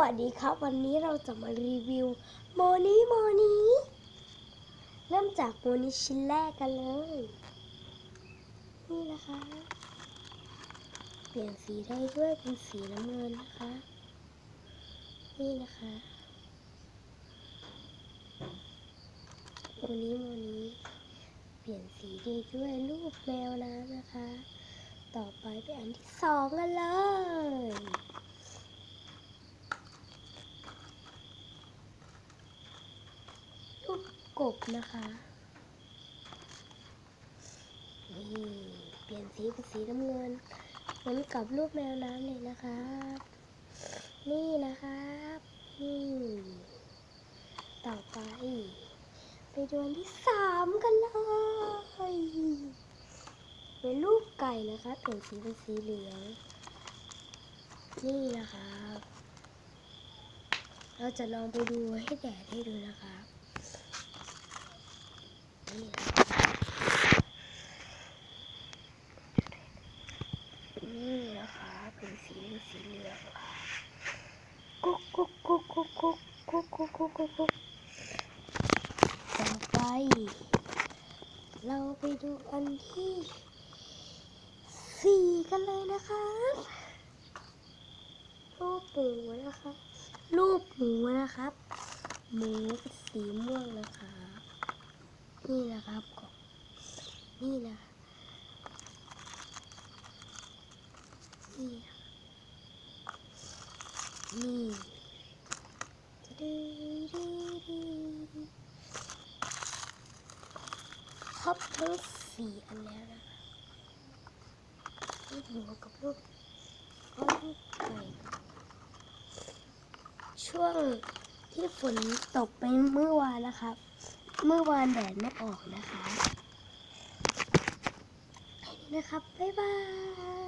วัสดีครับ วันนี้เราจะมารีวิวโมนี้โมนี้เริ่มจากโมนี้ชิ้นแรกกันเลย นี่นะคะ เปลี่ยนสีได้ด้วยเป็นสีน้ำเงินนะคะ นี่นะคะโมนี้โมนี้ เปลี่ยนสีได้ด้วยรูปแมวน้ำนะคะ ต่อไปเป็นอันที่สองกันเลย รูป กบนะคะนี่เปลี่ยนสีเป็นสีน้ำเงินเหมือนกับรูปแมวน้ำเลยนะครับ นี่นะครับนี่ต่อไป ไปดูอันที่สามกันเลยเป็นรูปไก่นะคะเปลี่ยนสีเป็นสีเหลืองนี่นะครับ เราจะลองไปดูให้แดดให้ดูนะครับ นี่นะคะเป็นสีเป็นสีเหลืองกุ๊กกุ๊กกุ๊กกุ๊กกุ๊กกุ๊กกุ๊กกุ๊กกุ๊กกุ๊กต่อไป เราไปดูอันที่สี่กันเลยนะครับรูปหมูนะคะรูปหมูนะครับหมูเป็นสีม่วงนะคะ นี่นะครับกบนี่นะนี่นะนี่ครบทั้งสี่อันแล้วนะคะรูปหมูกับรูปรูปไก่ช่วงที่ฝนตกไปเมื่อวานนะครับ เมื่อวานแดดไม่ออกนะคะ นะครับ บ๊ายบาย